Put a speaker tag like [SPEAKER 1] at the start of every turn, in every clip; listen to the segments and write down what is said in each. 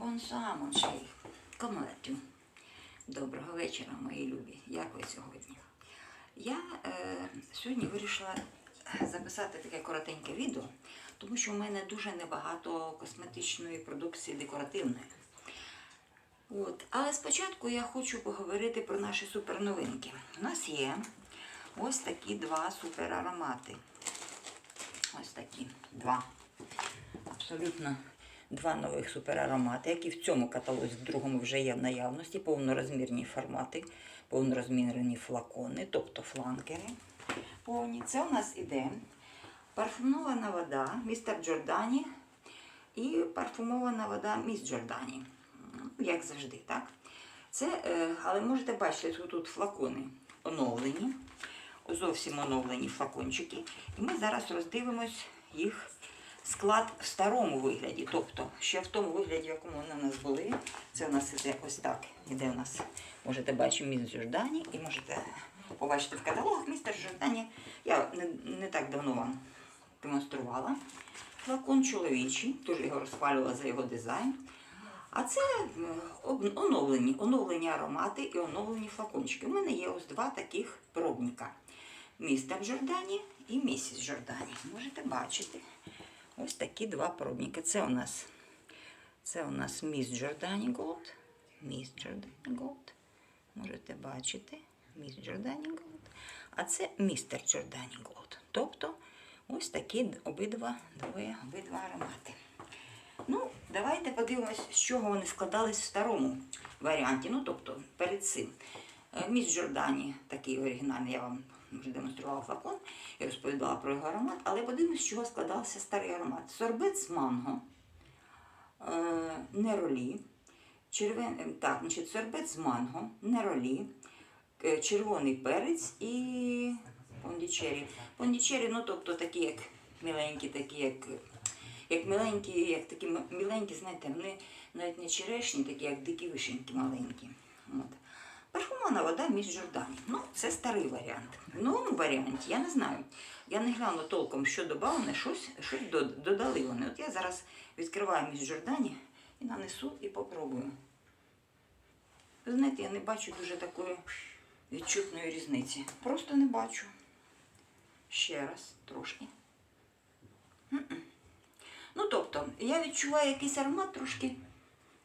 [SPEAKER 1] Бонса, моншей. Комелетю. Доброго вечора, мої любі. Як ви сьогодні? Я е, сьогодні вирішила записати таке коротеньке відео, тому що в мене дуже небагато косметичної продукції декоративної. От. Але спочатку я хочу поговорити про наші суперновинки. У нас є ось такі два супераромати. Ось такі два. Абсолютно два нових супераромати, які в цьому каталозі, в другому вже є в наявності, повнорозмірні формати, повнорозмірні флакони, тобто фланкери повні. Це у нас іде парфумована вода містер Джордані і парфумована вода міс Джордані. Ну, Як завжди, так? Це, е, але можете бачити, що тут флакони оновлені, зовсім оновлені флакончики. І ми зараз роздивимось їх склад в старому вигляді. Тобто, ще в тому вигляді, в якому вони у нас були. Це у нас іде ось так. Іде у нас, можете бачити, міс Жордані і можете побачити в каталогах містер Жордані. Я не, не так давно вам демонструвала. Флакон чоловічий, теж його розхвалювала за його дизайн. А це е, оновлені, оновлені аромати і оновлені флакончики. У мене є ось два таких пробника. Містер Джордані і місіс Джордані. Можете бачити. Ось такі два пробники. Це у нас, це у нас міс Джордані Голд. Міс Джордані Голд. Можете бачити. Міс Джордані Голд. А це містер Джордані Голд. Тобто ось такі обидва, двоє, обидва аромати. Ну, давайте подивимось, з чого вони складались в старому варіанті. Ну, тобто, перед цим. Е, Міс Джордані, такий оригінальний, я вам вже демонструвала флакон і розповідала про його аромат, але подивимось, з чого складався старий аромат. Сорбет з манго, е, неролі, червен... е, так, значить, сорбет з манго, неролі, е, червоний перець і пондічері. Пондічері, ну тобто такі, як міленькі, такі, як як миленькі, як такі м- міленькі, знаєте, вони навіть не черешні, такі, як дикі вишеньки маленькі. От. Парфумована вода між Жордані. Ну, це старий варіант. В новому варіанті я не знаю. Я не гляну толком, що додаване, щось, щось додали вони. От я зараз відкриваю між Жордані і нанесу і попробую. Ви знаєте, я не бачу дуже такої відчутної різниці. Просто не бачу. Ще раз, трошки. Ну, тобто, я відчуваю якийсь аромат трошки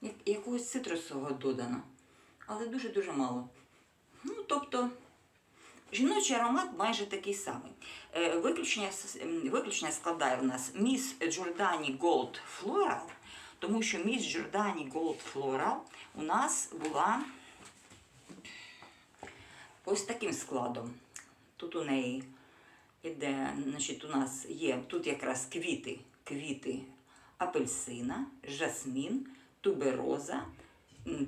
[SPEAKER 1] як, якогось цитрусового додано, але дуже-дуже мало. Ну, тобто, жіночий аромат майже такий самий. Е, виключення, виключення складає в нас Міс Джордані Gold Floral, тому що Міс Джордані Gold Floral у нас була ось таким складом. Тут у неї іде, значить, у нас є тут якраз квіти, квіти апельсина, жасмін, тубероза,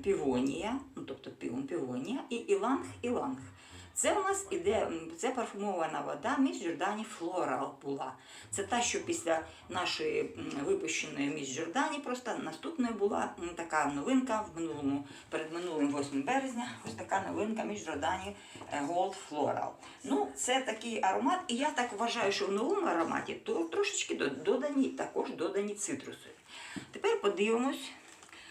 [SPEAKER 1] півонія, ну тобто півон, півонія і іланг, іланг. Це у нас іде, це парфумована вода між Джордані Флорал була. Це та, що після нашої випущеної між Джордані, просто наступною була така новинка в минулому, перед минулим 8 березня, ось така новинка між Джордані е, Gold Floral. Ну, це такий аромат, і я так вважаю, що в новому ароматі то трошечки додані, також додані цитруси. Тепер подивимось,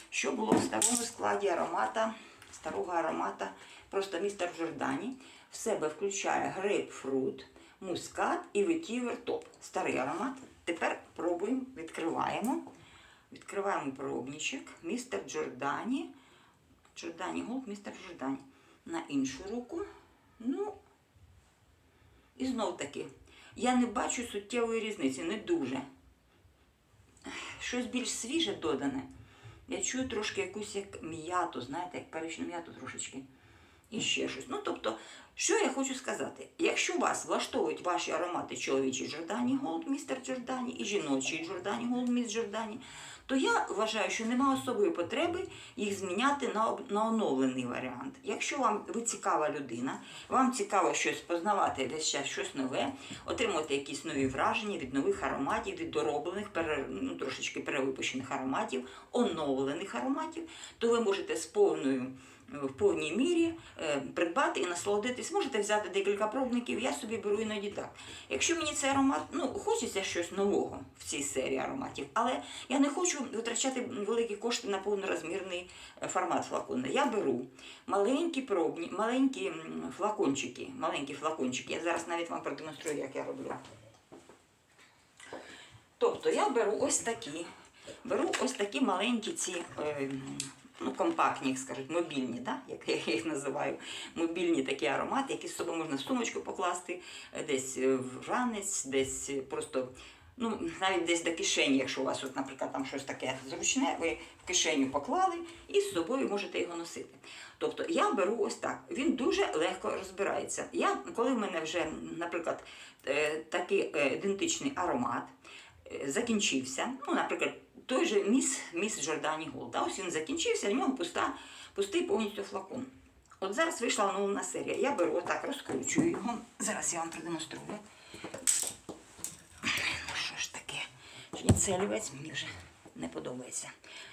[SPEAKER 1] що було в старому складі аромата, старого аромата, просто містер Джордані. В себе включає грейпфрут, мускат і ветівер топ. Старий аромат. Тепер пробуємо, відкриваємо. Відкриваємо пробничок. Містер Джордані. Джордані Голд, містер Джордані. На іншу руку. Ну, і знов таки, я не бачу суттєвої різниці, не дуже. Щось більш свіже додане. Я чую трошки якусь як м'яту, знаєте, як перечну м'яту трошечки. І ще щось. Ну, тобто, що я хочу сказати? Якщо вас влаштовують ваші аромати чоловічі Джордані Голд, містер Джордані, і жіночі Джордані Голд, міс Джордані, то я вважаю, що немає особої потреби їх зміняти на, на оновлений варіант. Якщо вам ви цікава людина, вам цікаво щось познавати весь час щось нове, отримувати якісь нові враження від нових ароматів, від дороблених, пере, ну, трошечки перевипущених ароматів, оновлених ароматів, то ви можете з повною в повній мірі е, придбати і насолодитись. Можете взяти декілька пробників, я собі беру іноді так. Якщо мені цей аромат, ну хочеться щось нового в цій серії ароматів, але я не хочу витрачати великі кошти на повнорозмірний е, формат флакона. Я беру маленькі пробні, маленькі флакончики, маленькі флакончики. Я зараз навіть вам продемонструю, як я роблю. Тобто я беру ось такі, беру ось такі маленькі ці. Е, компактні, як скажуть, мобільні, да? як я їх називаю, мобільні такі аромати, які з собою можна в сумочку покласти, е, десь е, в ранець, десь е, просто, ну, навіть десь до кишені, якщо у вас, от, наприклад, там щось таке зручне, ви в кишеню поклали і з собою можете його носити. Тобто я беру ось так. Він дуже легко розбирається. Я, коли в мене вже, наприклад, такий ідентичний аромат, закінчився. Ну, наприклад, той же міс, міс Джордані Голд. Да? Ось він закінчився, в нього пуста, пустий повністю флакон. От зараз вийшла оновлена серія. Я беру отак, розкручую його. Зараз я вам продемонструю. Ну що ж таке? Шніцелівець мені вже не подобається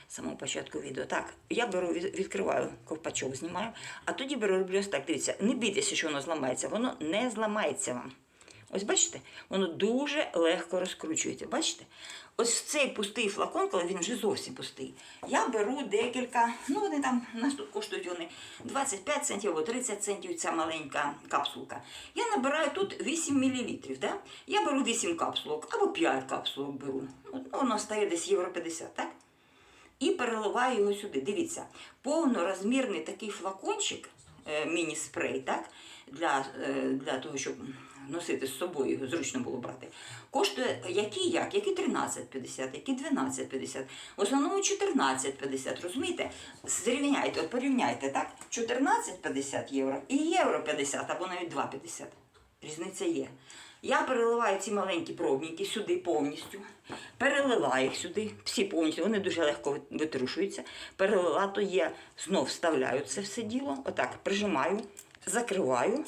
[SPEAKER 1] з самого початку відео. Так, я беру, відкриваю ковпачок, знімаю, а тоді беру роблю ось так. Дивіться, не бійтеся, що воно зламається, воно не зламається вам. Ось бачите, воно дуже легко розкручується. Бачите? Ось цей пустий флакон, коли він вже зовсім пустий, я беру декілька, ну вони там, у нас тут коштують вони 25 центів або 30 центів ця маленька капсулка. Я набираю тут 8 мл. Да? Я беру 8 капсулок або 5 капсулок беру. Ну, воно стає десь євро 50, так? і переливаю його сюди. Дивіться, повнорозмірний такий флакончик, е, міні-спрей, так, для, е, для того, щоб носити з собою, його зручно було брати, коштує який як? Який 13,50, який 12,50, в основному 14,50, розумієте? Зрівняйте, от порівняйте, так? 14,50 євро і євро 50 або навіть 2,50. Різниця є. Я переливаю ці маленькі пробники сюди повністю. Перелила їх сюди, всі повністю, вони дуже легко витрушуються. Перелила, то є, знов вставляю це все діло, отак прижимаю, закриваю.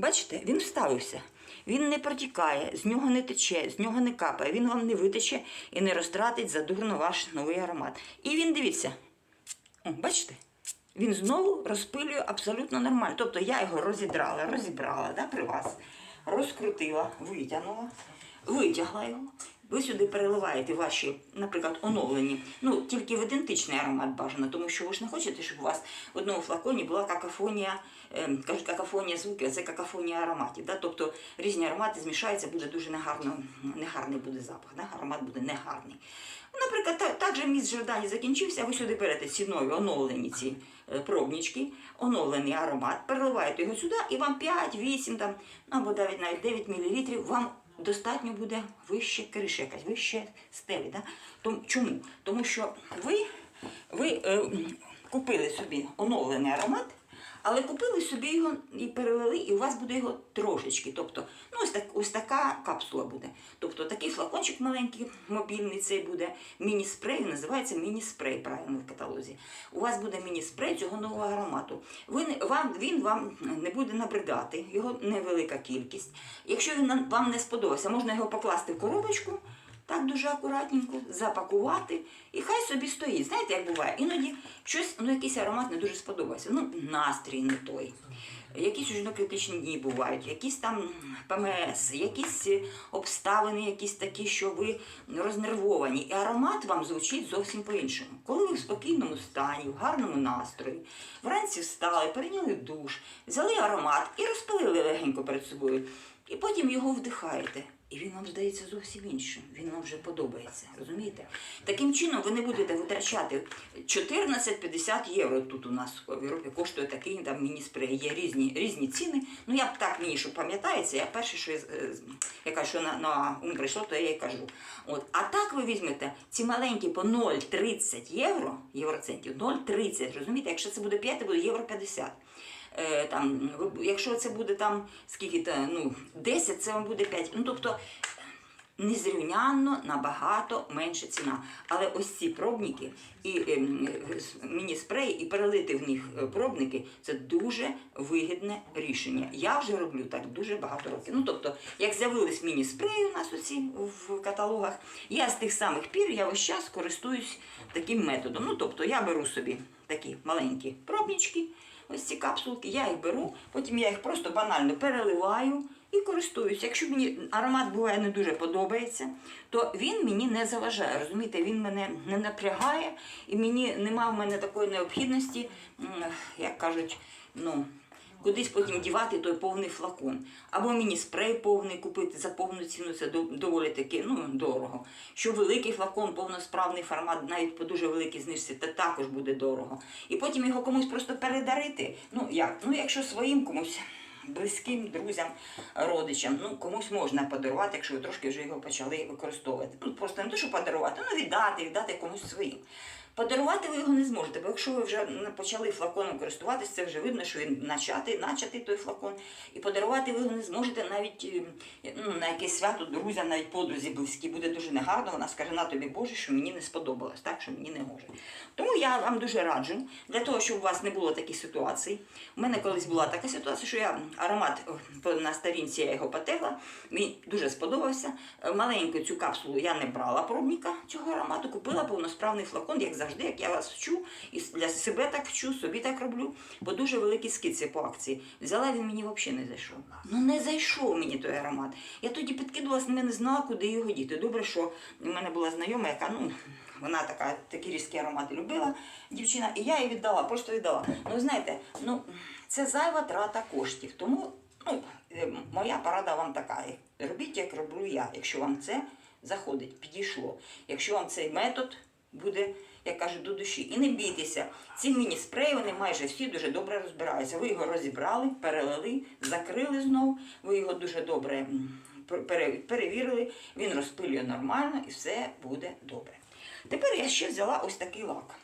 [SPEAKER 1] Бачите, він вставився. Він не протікає, з нього не тече, з нього не капає, він вам не витече і не розтратить задурно ваш новий аромат. І він, дивіться, о, бачите? Він знову розпилює абсолютно нормально. Тобто я його розідрала, розібрала да, при вас, розкрутила, витягнула, витягла його. Ви сюди переливаєте ваші, наприклад, оновлені, ну тільки в ідентичний аромат бажано, тому що ви ж не хочете, щоб у вас в одному флаконі була какофонія, е, кажуть, какофонія звуків, це какофонія ароматів. Да? Тобто різні аромати змішаються, буде дуже негарно, негарний буде запах, да? аромат буде негарний. Наприклад, так, так же міст Жордані закінчився, ви сюди берете ці нові оновлені ці е, пробнички, оновлений аромат, переливаєте його сюди, і вам 5, 8 там, ну, або навіть навіть 9 мл вам достатньо буде вище криша якась, вище стелі. Да? Чому? Тому що ви, ви е, купили собі оновлений аромат, але купили собі його і перелили, і у вас буде його трошечки. Тобто, ну ось, так, ось така капсула буде. Тобто такий флакончик маленький, мобільний цей буде міні-спрей, називається міні-спрей правильно в каталозі. У вас буде міні-спрей цього нового аромату. Ви вам, він вам не буде набридати, його невелика кількість. Якщо він вам не сподобався, можна його покласти в коробочку. Так дуже акуратненько запакувати і хай собі стоїть. Знаєте, як буває? Іноді щось, ну якийсь аромат не дуже сподобається. Ну, настрій не той. Якісь у жінок критичні дні бувають, якісь там ПМС, якісь обставини, якісь такі, що ви рознервовані. І аромат вам звучить зовсім по-іншому. Коли ви в спокійному стані, в гарному настрої, вранці встали, прийняли душ, взяли аромат і розпилили легенько перед собою. І потім його вдихаєте. І він вам здається зовсім іншим. Він вам вже подобається. Розумієте? Таким чином ви не будете витрачати 14-50 євро. Тут у нас в Європі коштує такий там міні-спрей. Є різні, різні ціни. Ну я б так мені, що пам'ятається, я перше, що я, е, я кажу, що на, на ум прийшло, то я і кажу. От. А так ви візьмете ці маленькі по 0,30 євро, євроцентів, 0,30, розумієте? Якщо це буде 5, то буде євро 50. Е, там, якщо це буде там скільки ну 10, це вам буде 5. Ну тобто незрівнянно набагато менша ціна. Але ось ці пробники і ем, е, міні-спреї, і перелити в них е, пробники це дуже вигідне рішення. Я вже роблю так дуже багато років. Ну тобто, як з'явились міні-спреї у нас оці в каталогах, я з тих самих пір я весь час користуюсь таким методом. Ну тобто, я беру собі такі маленькі пробнички, ось ці капсулки, я їх беру, потім я їх просто банально переливаю і користуюся. Якщо мені аромат буває не дуже подобається, то він мені не заважає. Розумієте, він мене не напрягає, і мені нема в мене такої необхідності, як кажуть, ну. Кудись потім дівати той повний флакон. Або мені спрей повний купити за повну ціну, це доволі таки ну, дорого. Що великий флакон, повносправний формат, навіть по дуже великій знижці, це також буде дорого. І потім його комусь просто передарити. Ну як? Ну, якщо своїм комусь близьким друзям, родичам, ну комусь можна подарувати, якщо ви трошки вже його почали використовувати. Ну просто не те, що подарувати, ну віддати, віддати комусь своїм. Подарувати ви його не зможете, бо якщо ви вже почали флаконом користуватися, це вже видно, що він начатий, начатий той флакон. І подарувати ви його не зможете навіть е, ну, на якесь свято друзям, навіть подрузі близькі. Буде дуже негарно. Вона скаже, на тобі Боже, що мені не сподобалось, так що мені не може. Тому я вам дуже раджу, для того, щоб у вас не було таких ситуацій. У мене колись була така ситуація, що я аромат на сторінці я його потерла, мені дуже сподобався. Е, Маленьку цю капсулу я не брала пробника цього аромату, купила повносправний флакон, як завжди, як я вас вчу, і для себе так вчу, собі так роблю, бо дуже великі скидці по акції. Взяла він мені взагалі не зайшов. Ну не зайшов мені той аромат. Я тоді підкидувалася, але не знала, куди його діти. Добре, що в мене була знайома, яка ну. Вона така такі різкі аромати любила, дівчина, і я їй віддала, просто віддала. Ну, знаєте, ну це зайва трата коштів. Тому ну, е, моя порада вам така. Робіть, як роблю я, якщо вам це заходить, підійшло. Якщо вам цей метод буде, як кажуть, до душі. І не бійтеся, ці міні-спреї, вони майже всі дуже добре розбираються. Ви його розібрали, перелили, закрили знову, ви його дуже добре перевірили, він розпилює нормально і все буде добре. Тепер я ще взяла ось такий лак.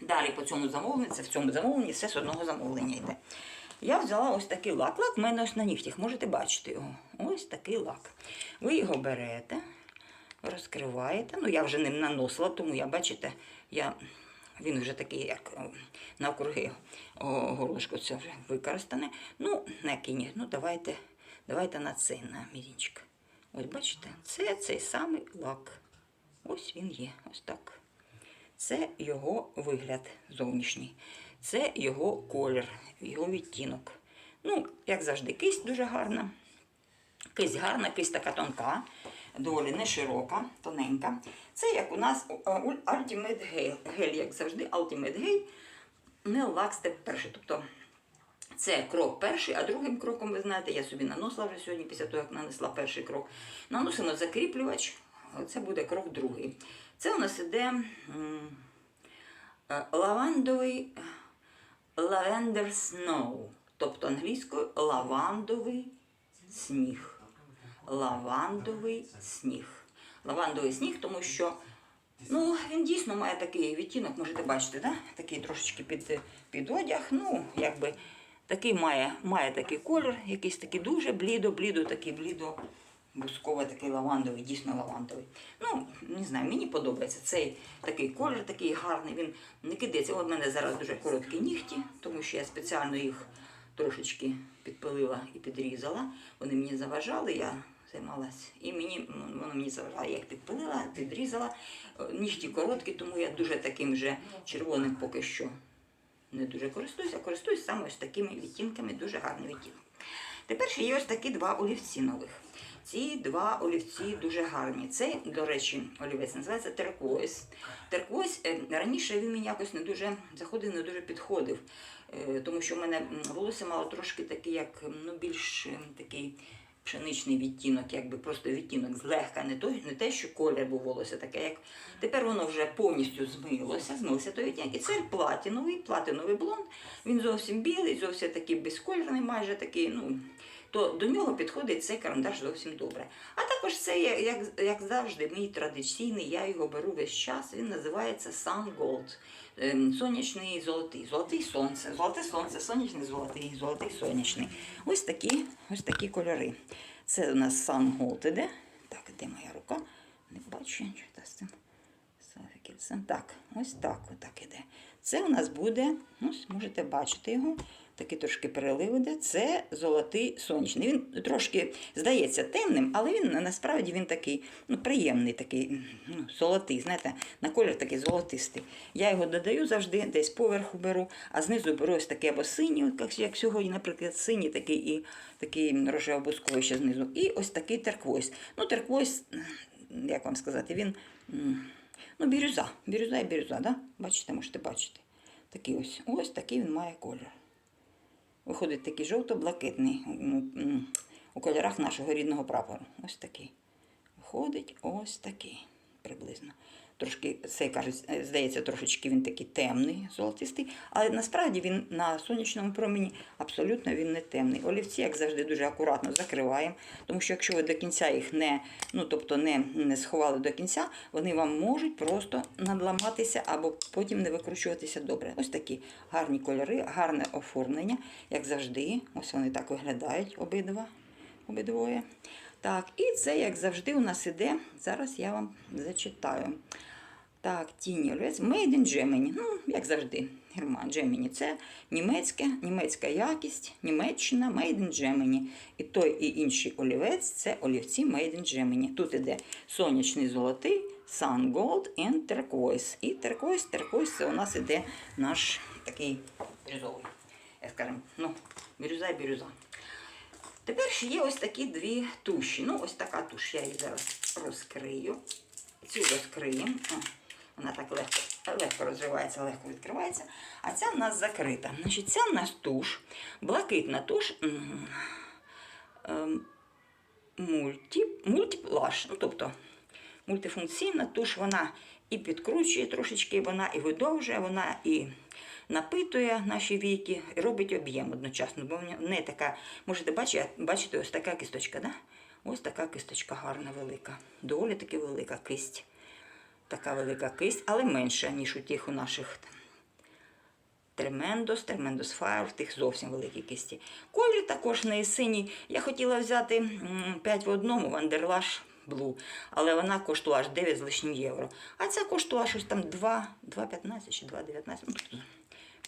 [SPEAKER 1] Далі по цьому замовленню, це в цьому замовленні все з одного замовлення йде. Я взяла ось такий лак. Лак в мене ось на нігтях, можете бачити його. Ось такий лак. Ви його берете, розкриваєте. Ну, я вже ним наносила, тому я, бачите, я, він вже такий, як навкруги горлышко це вже використане. Ну, на кінь, ну давайте, давайте на цей, на мізінчик. Ось бачите, це цей самий лак. Ось він є, ось так. Це його вигляд зовнішній. Це його колір, його відтінок. Ну, як завжди, кисть дуже гарна. Кисть гарна, кисть така тонка, доволі не широка, тоненька. Це як у нас е, Ultimate Gel, гель, як завжди, Ultimate Gel, не лак степ перший. Тобто це крок перший, а другим кроком, ви знаєте, я собі наносила вже сьогодні, після того, як нанесла перший крок. Наносимо закріплювач, це буде крок другий. Це у нас іде е, лавандовий Lavender Snow, тобто англійською лавандовий сніг. Лавандовий сніг. Лавандовий сніг, тому що ну, він дійсно має такий відтінок, можете бачити, да? такий трошечки під, під одяг. Ну, якби такий має, має такий колір, якийсь такий дуже блідо-блідо, такий блідо. Бусковий такий лавандовий, дійсно лавандовий. Ну, не знаю, мені подобається цей такий колір, такий гарний. Він не кидається. В мене зараз дуже короткі нігті, тому що я спеціально їх трошечки підпилила і підрізала. Вони мені заважали, я займалась. І мені ну, воно мені заважало. Я їх підпилила, підрізала. Е, Нігті короткі, тому я дуже таким же червоним поки що не дуже користуюся, користуюсь саме ось такими відтінками, дуже гарний відтінок. Тепер ще є ось такі два олівці нових. Ці два олівці дуже гарні. Цей, до речі, олівець називається терквойс. Терквойс е, раніше він мені якось не дуже заходив, не дуже підходив, е, тому що в мене волосся мало трошки такий, як ну, більш такий пшеничний відтінок, якби просто відтінок злегка, не той, не те, що колір був волосся таке, як тепер воно вже повністю змилося, змився той відтінок. І це платіновий, платиновий блонд. Він зовсім білий, зовсім такий безкольорний, майже такий, ну. То до нього підходить цей карандаш зовсім добре. А також це, як, як завжди, мій традиційний, я його беру весь час. Він називається Sun Gold. Ем, Сонячний золотий, золотий сонце, золоте сонце, сонячний золотий, золотий сонячний. Ось такі, ось такі кольори. Це у нас Sun Gold іде. Так, де моя рука? Не бачу нічого з цим. Так, ось так, отак іде. Це у нас буде, ну, можете бачити його, такий трошки перелив іде. Це золотий сонячний. Він трошки здається темним, але він насправді він такий ну, приємний, такий ну, золотий. Знаєте, на колір такий золотистий. Я його додаю завжди, десь поверху беру, а знизу беру ось такий або синій, як, як сьогодні, наприклад, синій такий і такий рожево-бусковий ще знизу. І ось такий терквойс. Ну, терквойс, як вам сказати, він. Ну, бірюза. Бірюза і бірюза, да? Бачите, можете бачити. Такий ось. Ось такий він має колір. Виходить такий жовто-блакитний ну, у кольорах нашого рідного прапору. Ось такий. Виходить ось такий приблизно. Трошки, цей кажуть, здається, трошечки він такий темний, золотистий, але насправді він на сонячному промені абсолютно він не темний. Олівці, як завжди, дуже акуратно закриваємо, тому що якщо ви до кінця їх не, ну, тобто не, не сховали до кінця, вони вам можуть просто надламатися або потім не викручуватися добре. Ось такі гарні кольори, гарне оформлення, як завжди. Ось вони так виглядають обидва, обидвоє. Так, і це, як завжди, у нас іде. Зараз я вам зачитаю. Так, тіні олівець. Made in Germany. Ну, як завжди, Герман Germany. Це німецьке, німецька якість, Німеччина, Made in Germany. І той, і інший олівець це олівці Made in Germany. Тут іде сонячний золотий, Sun Gold and Turquoise. І Turquoise, Turquoise це у нас іде наш такий бірюзовий. Я скажемо, ну, бірюза і бірюза. Тепер ще є ось такі дві туші. Ну, ось така туш. Я її зараз розкрию. Цю розкриємо. Вона так легко, легко розривається, легко відкривається. А ця в нас закрита. Значить, ця в нас туш, блакитна туш. ем, Мульті, ну, тобто мультифункційна туш, вона і підкручує трошечки, вона і видовжує, вона і напитує наші віки, і робить об'єм одночасно. Бо в неї така, можете бачити, бачите, ось така кисточка, да? Ось така кисточка гарна, велика. Доволі таки велика кисть. Така велика кисть, але менша, ніж у тих у наших Тремендос, Тремендос Фаєр, в тих зовсім великі кисті. Колір також в неї синій. Я хотіла взяти 5 в одному Вандерлаш Блу, але вона коштувала аж 9 з лишнім євро. А ця коштувала щось там 2, 2,15 чи 2,19.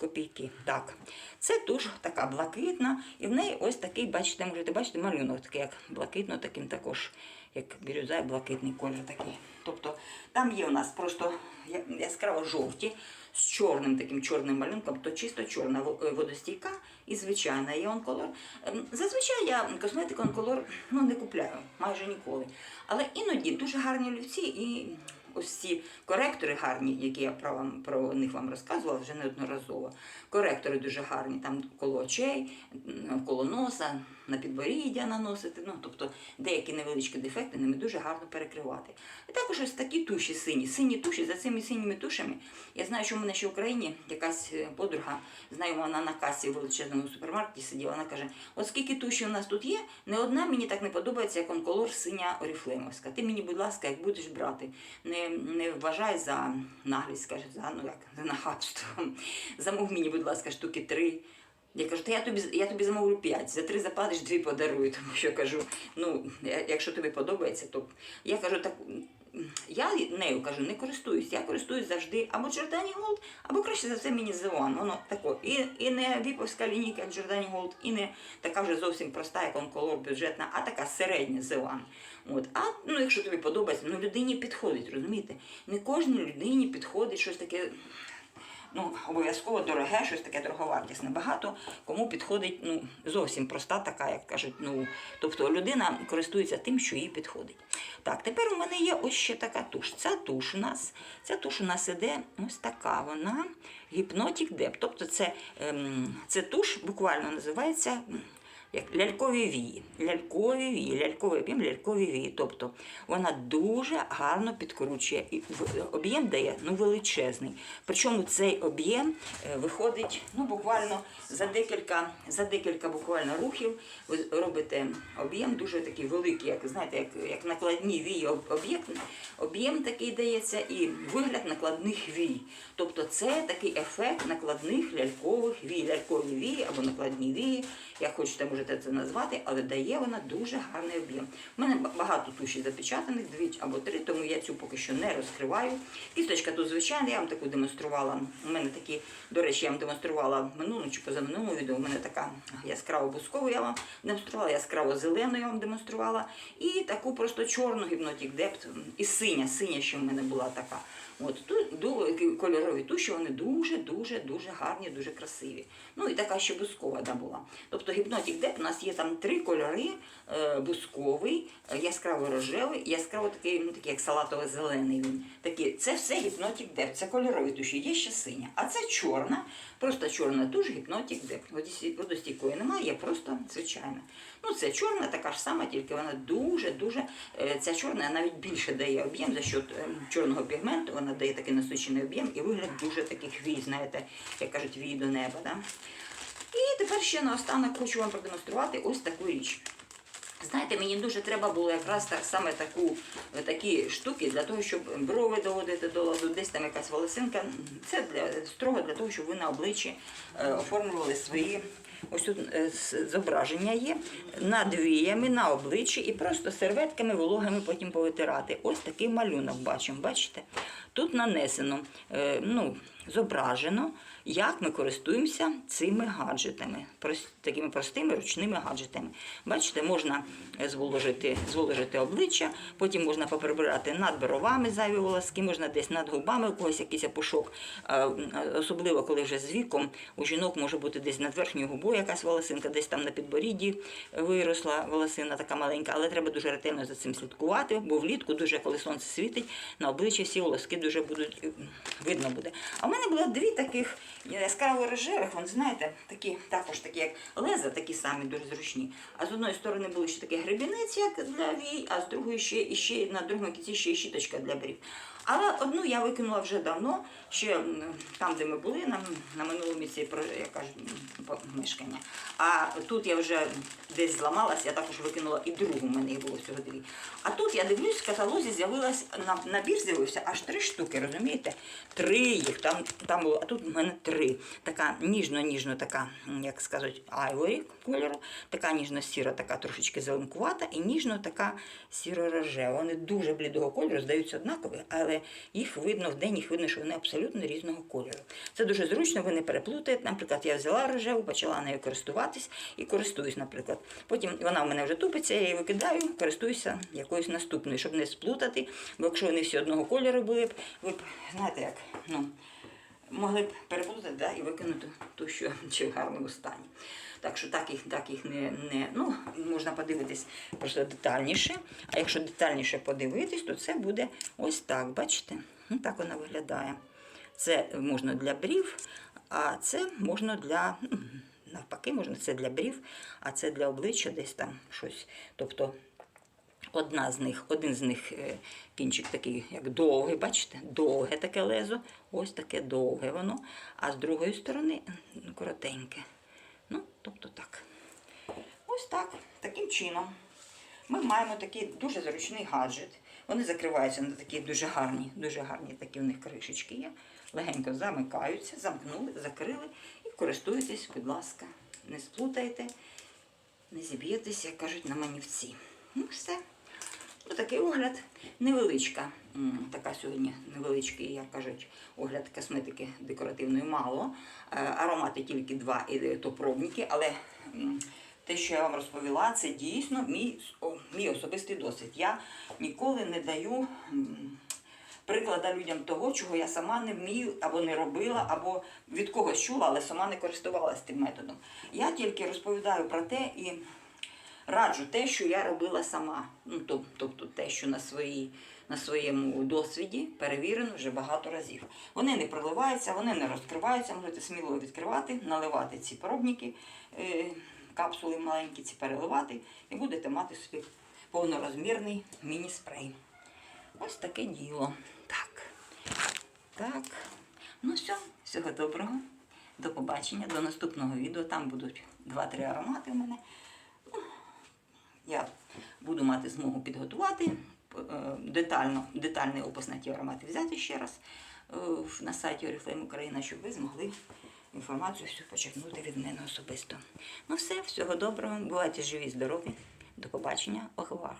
[SPEAKER 1] Копійки. Так. Це туш така блакитна, і в неї ось такий, бачите, можете бачити, малюнок такий, як блакитно, таким також, як бірюза, блакитний колір такий. Тобто там є у нас просто яскраво жовті з чорним таким чорним малюнком, то чисто чорна е, водостійка і звичайна є онколор. Ем, Зазвичай я косметику онколор ну, не купляю майже ніколи. Але іноді дуже гарні олівці і ось ці коректори гарні, які я про, вам, про них вам розказувала вже неодноразово. Коректори дуже гарні, там коло очей, коло носа, на підборіддя наносити. Ну, тобто деякі невеличкі дефекти ними дуже гарно перекривати. І також ось такі туші сині. Сині туші за цими синіми тушами. Я знаю, що в мене ще в Україні якась е, подруга, знаю, вона на касі в величезному супермаркеті сиділа. Вона каже: от скільки туші у нас тут є, не одна мені так не подобається, як онколор синя оріфлеймовська. Ти мені, будь ласка, як будеш брати, не, не вважай за наглість, каже, за ну як за нахабство. Замов мені, будь ласка, штуки три. Я кажу, та я тобі, я тобі замовлю 5, за три заплатиш, дві подарую. Тому що кажу, ну, якщо тобі подобається, то я кажу, так я нею кажу, не користуюсь. Я користуюсь завжди або Giordani Gold, або краще за все мені Зеон. Воно тако. І, і не віповська лінійка Giordani Gold, і не така вже зовсім проста, як онколор бюджетна, а така середня Зеон. От. А ну, якщо тобі подобається, ну людині підходить, розумієте? Не кожній людині підходить щось таке ну, обов'язково дороге, щось таке дороговартісне. Багато кому підходить ну, зовсім проста така, як кажуть. Ну, тобто людина користується тим, що їй підходить. Так, тепер у мене є ось ще така туш. Ця туш у нас, ця туш у нас іде ось така. Вона гіпнотік деп. Тобто це, ем, це туш буквально називається. Як лялькові вії, лялькові вії, ляльковий об'єм, лялькові вії. Тобто вона дуже гарно підкручує і об'єм дає ну, величезний. Причому цей об'єм е, виходить ну, буквально за декілька, за декілька буквально рухів. Ви робите об'єм дуже такий великий, як знаєте, як, як накладні вії об'єкт. Об'єм такий дається і вигляд накладних вій. Тобто це такий ефект накладних лялькових вій, лялькові вії або накладні вії. Як хочете, можете це назвати, але дає вона дуже гарний об'єм. У мене багато туші запечатаних, дві або три, тому я цю поки що не розкриваю. Кісточка тут звичайна, я вам таку демонструвала. У мене такі, до речі, я вам демонструвала в чи позаминулому відео. У мене така яскраво бускову я вам демонструвала, яскраво зелену я вам демонструвала. І таку просто чорну гіпнотік депт, і синя, синя ще в мене була така. От тут кольорові туші, вони дуже, дуже, дуже гарні, дуже красиві. Ну і така ще бускова да, була. Тобто гіпнотік деп у нас є там три кольори: е, бусковий, яскраво рожевий, яскраво такий, ну, такий як салатово-зелений він. Такі, це все гіпнотік деп, це кольорові туші, є ще синя. А це чорна, просто чорна туш, гіпнотік деп. Водості- Водостійкої немає, є просто звичайна. Ну, це чорна така ж сама, тільки вона дуже-дуже. е, Ця чорна навіть більше дає об'єм за счет е, чорного пігменту, вона дає такий насичений об'єм і вигляд дуже такий хвій, знаєте, як кажуть, вій до неба. Да? І тепер ще наостанок хочу вам продемонструвати ось таку річ. Знаєте, мені дуже треба було якраз так саме таку, е, такі штуки для того, щоб брови доводити до ладу, десь там якась волосинка. Це для, строго для того, щоб ви на обличчі е, оформлювали свої. Ось тут е, зображення є над віями, на обличчі і просто серветками вологими потім повитирати. Ось такий малюнок бачимо. Бачите? Тут нанесено, е, ну, зображено, як ми користуємося цими гаджетами, такими простими ручними гаджетами. Бачите, можна е, зволожити, зволожити обличчя, потім можна поприбирати над бровами зайві волоски, можна десь над губами у когось якийсь пушок. Е, Особливо, коли вже з віком у жінок може бути десь над верхньою губою якась волосинка, десь там на підборідді виросла волосина така маленька, але треба дуже ретельно за цим слідкувати, бо влітку дуже, коли сонце світить, на обличчі всі волоски дуже будуть е, видно буде. А мене було дві таких яскраво рожевих, вони знаєте, такі також такі, як леза, такі самі дуже зручні. А з одної сторони були ще такий гребінець, як для вій, а з другої ще і ще на другому кінці ще й щіточка для брів. Але одну я викинула вже давно, ще там, де ми були, на, на минулому місці я кажу, мешкання. А тут я вже десь зламалась, я також викинула і другу, в мене їх було всього дві. А тут я дивлюсь, в каталозі з'явилась набір з'явився аж три штуки, розумієте? Три їх, там, там було, а тут в мене три. Така ніжно-ніжно, така, як скажуть, айворі кольору, така ніжно-сіра, така трошечки зеленкувата, і ніжно така сіро-рожева. Вони дуже блідого кольору, здаються однакові, але їх видно вдень, їх видно, що вони абсолютно різного кольору. Це дуже зручно, ви не переплутаєте. Наприклад, я взяла рожеву, почала нею користуватись і користуюсь, наприклад. Потім вона в мене вже тупиться, я її викидаю, користуюся якоюсь наступною, щоб не сплутати. Бо якщо вони всі одного кольору були б, ви б знаєте як, ну. Могли б переплутати да, і викинути ту, що чи в гарному стані. Так що так їх, так їх не, не ну, можна подивитись просто детальніше. А якщо детальніше подивитись, то це буде ось так, бачите? Ну, так вона виглядає. Це можна для брів, а це можна для. ну, Навпаки, можна це для брів, а це для обличчя десь там щось. Тобто Одна з них, один з них е, кінчик такий, як довгий, бачите, довге таке лезо, ось таке довге воно, а з другої сторони коротеньке. Ну, тобто так. Ось так, таким чином. Ми маємо такий дуже зручний гаджет. Вони закриваються на такі дуже гарні, дуже гарні такі в них кришечки є. Легенько замикаються, замкнули, закрили і користуйтесь, будь ласка. Не сплутайте, не зіб'єтеся, як кажуть, на манівці. Ну, все. Такий огляд. Невеличка. Така сьогодні невеличкий, як кажуть, огляд косметики декоративної мало. Е, Аромати тільки два, і то пробники, але те, що я вам розповіла, це дійсно мій, о, мій особистий досвід. Я ніколи не даю. Приклада людям того, чого я сама не вмію або не робила, або від когось чула, але сама не користувалася тим методом. Я тільки розповідаю про те і раджу те, що я робила сама. Ну, тобто те, що на, своїй, на своєму досвіді перевірено вже багато разів. Вони не проливаються, вони не розкриваються, можете сміло відкривати, наливати ці пробники, е, капсули маленькі, ці переливати, і будете мати собі повнорозмірний міні-спрей. Ось таке діло. Так. Так. Ну все, всього доброго. До побачення, до наступного відео. Там будуть 2-3 аромати у мене. Я буду мати змогу підготувати е, детально, детальний опис на ті аромати взяти ще раз е, на сайті Oriflame Україна, щоб ви змогли інформацію всю почерпнути від мене особисто. Ну все, всього доброго, бувайте живі, здорові. До побачення, охвар.